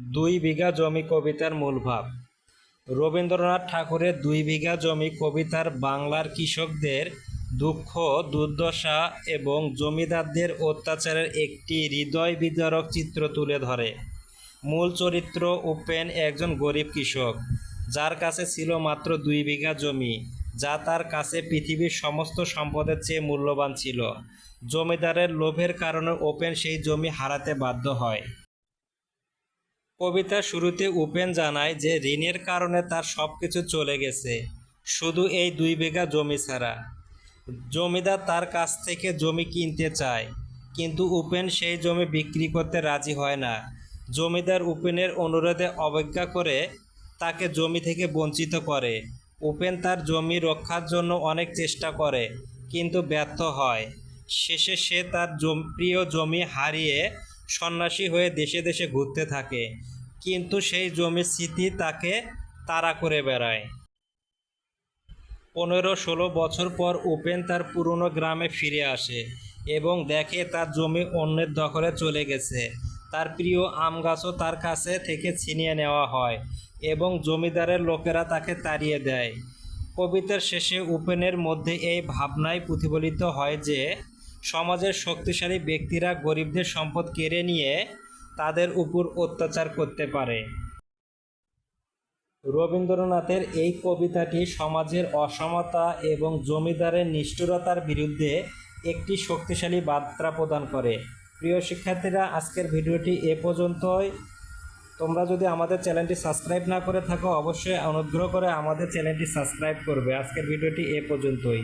দুই বিঘা জমি কবিতার মূল ভাব। রবীন্দ্রনাথ ঠাকুরের দুই বিঘা জমি কবিতার বাংলার কৃষকদের দুঃখ, দুর্দশা এবং জমিদারদের অত্যাচারের একটি হৃদয় বিদারক চিত্র তুলে ধরে। মূল চরিত্র উপেন একজন গরিব কৃষক। যার কাছে ছিল মাত্র দুই বিঘা জমি, যা তার কাছে পৃথিবীর সমস্ত সম্পদের চেয়ে মূল্যবান ছিল। জমিদারের লোভের কারণে ওপেন সেই জমি হারাতে বাধ্য হয়। কবিতার শুরুতে উপেন জানায় যে ঋণের কারণে তার সব কিছু চলে গেছে, শুধু এই দুই বিঘা জমি ছাড়া। জমিদার তার কাছ থেকে জমি কিনতে চায়, কিন্তু উপেন সেই জমি বিক্রি করতে রাজি হয় না। জমিদার উপেনের অনুরোধে অবজ্ঞা করে তাকে জমি থেকে বঞ্চিত করে। উপেন তার জমি রক্ষার জন্য অনেক চেষ্টা করে, কিন্তু ব্যর্থ হয়। শেষে সে তার প্রিয় জমি হারিয়ে সন্ন্যাসী হয়ে দেশে দেশে ঘুরতে থাকে, কিন্তু সেই জমির স্মৃতি তাকে তাড়া করে বেড়ায়। পনেরো ষোলো বছর পর উপেন তার পুরনো গ্রামে ফিরে আসে এবং দেখে তার জমি অন্যের দখলে চলে গেছে। তার প্রিয় আম গাছও তার কাছে থেকে ছিনিয়ে নেওয়া হয় এবং জমিদারের লোকেরা তাকে তাড়িয়ে দেয়। কবিতার শেষে উপেনের মধ্যে এই ভাবনাই প্রতিফলিত হয় যে সমাজের শক্তিশালী ব্যক্তিরা গরিবদের সম্পদ কেড়ে নিয়ে তাদের উপর অত্যাচার করতে পারে। রবীন্দ্রনাথের এই কবিতাটি সমাজের অসমতা এবং জমিদারের নিষ্ঠুরতার বিরুদ্ধে একটি শক্তিশালী বার্তা প্রদান করে। প্রিয় শিক্ষার্থীরা, আজকের ভিডিওটি এ পর্যন্তই। তোমরা যদি আমাদের চ্যানেলটি সাবস্ক্রাইব না করে থাকো, অবশ্যই অনুগ্রহ করে আমাদের চ্যানেলটি সাবস্ক্রাইব করবে। আজকের ভিডিওটি এ পর্যন্তই।